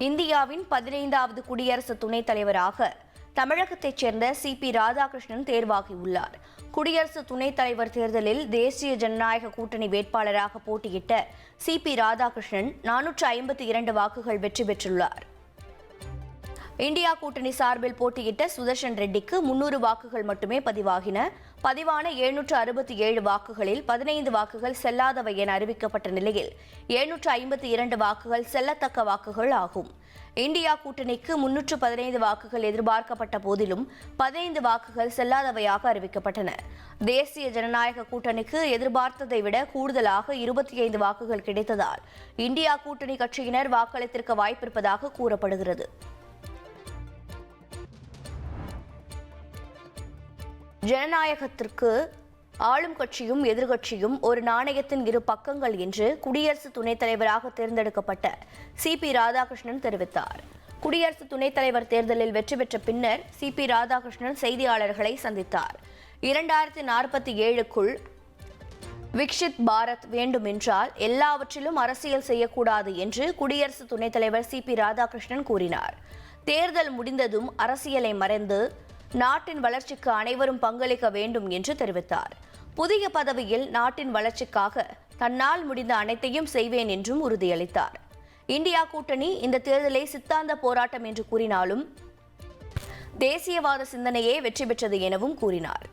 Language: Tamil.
இந்தியாவின் பதினைந்தாவது குடியரசு துணைத் தலைவராக தமிழகத்தைச் சேர்ந்த சி பி ராதாகிருஷ்ணன் தேர்வாகியுள்ளார். குடியரசு துணைத் தலைவர் தேர்தலில் தேசிய ஜனநாயக கூட்டணி வேட்பாளராக போட்டியிட்ட சி பி ராதாகிருஷ்ணன் நானூற்று ஐம்பத்தி இரண்டு வாக்குகள் வெற்றி பெற்றுள்ளார். இந்தியா கூட்டணி சார்பில் போட்டியிட்ட சுதர்ஷன் ரெட்டிக்கு முன்னூறு வாக்குகள் மட்டுமே பதிவாகின. பதிவான எழுநூற்று அறுபத்தி ஏழு வாக்குகளில் பதினைந்து வாக்குகள் செல்லாதவை என அறிவிக்கப்பட்ட நிலையில் எழுநூற்று ஐம்பத்தி இரண்டு வாக்குகள் செல்லத்தக்க வாக்குகள் ஆகும். இந்தியா கூட்டணிக்கு முன்னூற்று பதினைந்து வாக்குகள் எதிர்பார்க்கப்பட்ட போதிலும் பதினைந்து வாக்குகள் செல்லாதவையாக அறிவிக்கப்பட்டன. தேசிய ஜனநாயக கூட்டணிக்கு எதிர்பார்த்ததை விட கூடுதலாக இருபத்தி ஐந்து வாக்குகள் கிடைத்ததால் இந்தியா கூட்டணி கட்சியினர் வாக்களித்திருக்க வாய்ப்பிருப்பதாக கூறப்படுகிறது. ஜனநாயகத்திற்கு ஆளும் கட்சியும் எதிர்கட்சியும் ஒரு நாணயத்தின் இரு பக்கங்கள் என்று குடியரசு துணைத் தலைவராக தேர்ந்தெடுக்கப்பட்ட சி பி ராதாகிருஷ்ணன் தெரிவித்தார். குடியரசு துணைத் தலைவர் தேர்தலில் வெற்றி பெற்ற பின்னர் சி பி ராதாகிருஷ்ணன் செய்தியாளர்களை சந்தித்தார். இரண்டாயிரத்தி நாற்பத்தி ஏழுக்குள் விக்ஷித் பாரத் வேண்டுமென்றால் எல்லாவற்றிலும் அரசியல் செய்யக்கூடாது என்று குடியரசு துணைத் தலைவர் சி பி ராதாகிருஷ்ணன் கூறினார். தேர்தல் முடிந்ததும் அரசியலை மறைந்து நாட்டின் வளர்ச்சிக்கு அனைவரும் பங்களிக்க வேண்டும் என்று தெரிவித்தார். புதிய பதவியில் நாட்டின் வளர்ச்சிக்காக தன்னால் முடிந்த அனைத்தையும் செய்வேன் என்றும் உறுதியளித்தார். இந்தியா கூட்டணி இந்த தேர்தலை சித்தாந்த போராட்டம் என்று கூறினாலும் தேசியவாத சிந்தனையே வெற்றி பெற்றது எனவும் கூறினார்.